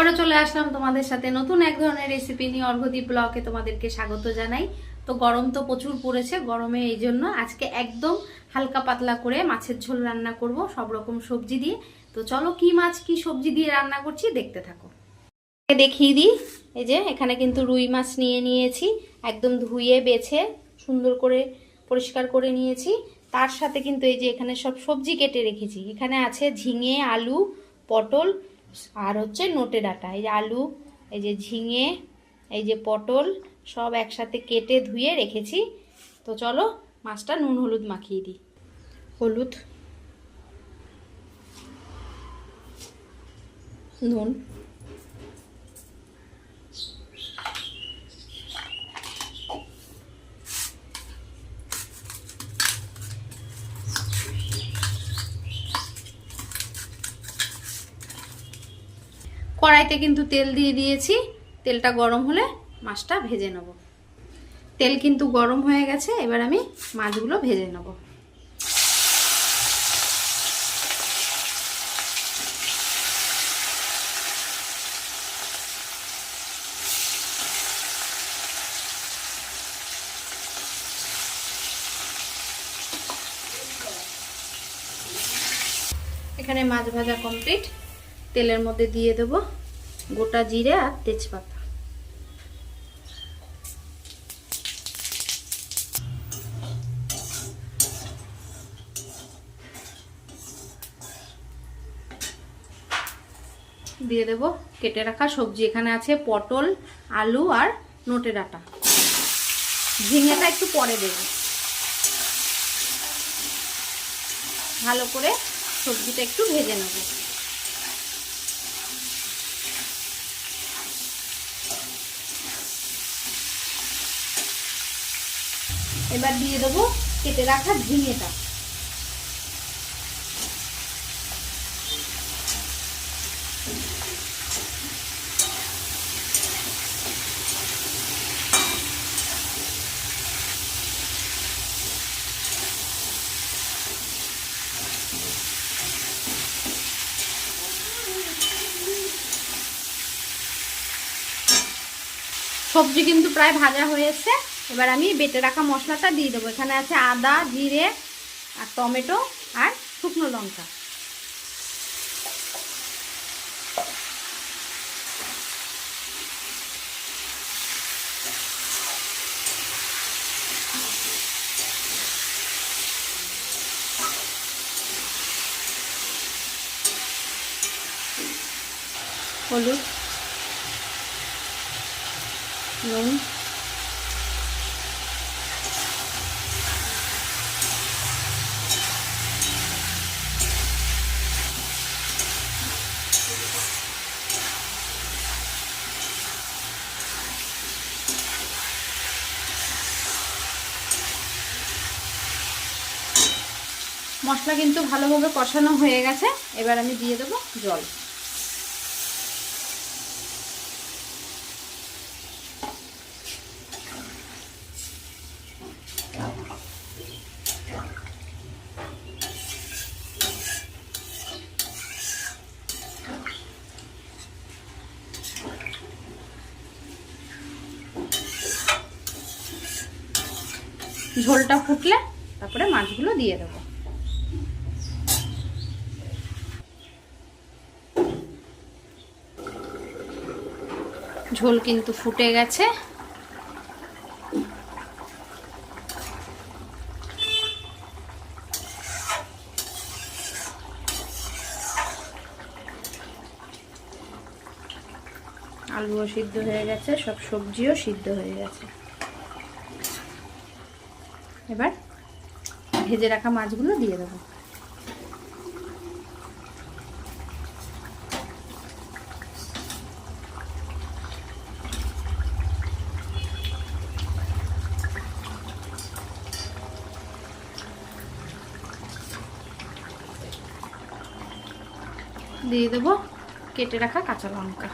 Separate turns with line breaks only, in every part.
আবারও চলে আসলাম তোমাদের সাথে নতুন এক ধরনের রেসিপি নিয়ে অর্ঘদীপ ব্লকে তোমাদেরকে স্বাগত জানাই। তো গরম তো প্রচুর পড়েছে, গরমে এই জন্য আজকে একদম হালকা পাতলা করে মাছের ঝোল রান্না করব, সব রকম সবজি দিয়ে। তো চলো কি মাছ, কি সবজি দিয়ে রান্না করছি দেখতে থাকো। দেখিয়ে দিই, এই যে এখানে কিন্তু রুই মাছ নিয়ে নিয়েছি, একদম ধুয়ে বেছে সুন্দর করে পরিষ্কার করে নিয়েছি। তার সাথে কিন্তু এই যে এখানে সব সবজি কেটে রেখেছি, এখানে আছে ঝিঙে, আলু, পটল আর হচ্ছে নোটে ডাটা, এই যে আলু, এই যে ঝিঙে, এই যে পটল, সব একসাথে কেটে ধুয়ে রেখেছি। তো চলো, মাছটা নুন, হলুদ মাখিয়ে দিই। হলুদ। নুন। কড়াইতে কিন্তু তেল দিয়ে দিয়েছি। তেলটা গরম হলে মাছটা ভেজে নেব। তেল কিন্তু গরম হয়ে গেছে, এবার আমি মাছগুলো ভেজে নেব। এখানে মাছ ভাজা কমপ্লিট তেলের মধ্যে দিয়ে দেব গোটা জিরে আর তেজপাতা। দিয়ে দেব কেটে রাখা সবজি। এখানে আছে পটল, আলু আর নোটে ডাঁটা ঝিঙেটা একটু পরে দেব। ভালো করে সবজিটা একটু ভেজে নেব। এবার দিয়ে দেবো কেটে রাখা ঝিঙেটা। সবজি কিন্তু প্রায় ভাজা হয়েছে। এবার আমি বেটে রাখা মশলাটা দিয়ে দেবো। এখানে আছে আদা, জিরে আর টমেটো আর শুকনো লঙ্কা। হলুদ, নুন মশলা কিন্তু ভালোভাবে কষানো হয়ে গেছে। এবার আমি দিয়ে দেবো জল। ঝোলটা ফুটলে তারপরে মাছগুলো দিয়ে দেবো। ঝোল কিন্তু ফুটে গেছে। আলুও সিদ্ধ হয়ে গেছে, সব সবজিও সিদ্ধ হয়ে গেছে। এবার ভেজে রাখা মাছগুলো দিয়ে দেবো। দিয়ে দেবো কেটে রাখা কাঁচা লঙ্কা।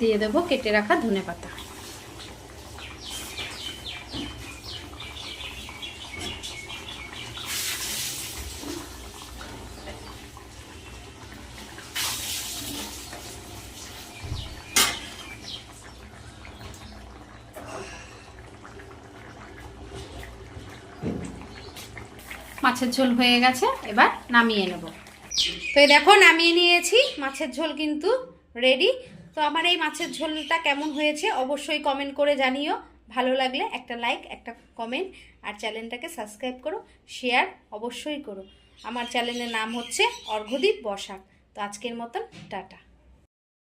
দিয়ে দেবো কেটে রাখা ধনে পাতা। মাছের ঝোল হয়ে গেছে, এবার নামিয়ে নেব। তো দেখো, নামিয়ে নিয়েছি, মাছের ঝোল কিন্তু রেডি তো আমার এই মাছের ঝোলটা কেমন হয়েছে অবশ্যই কমেন্ট করে জানিও। ভালো লাগলে একটা লাইক একটা কমেন্ট আর চ্যানেলটাকে সাবস্ক্রাইব করো শেয়ার অবশ্যই করো। আমার চ্যানেলের নাম হচ্ছে অর্ঘদীপ বসাক। তো আজকের মতন, টাটা।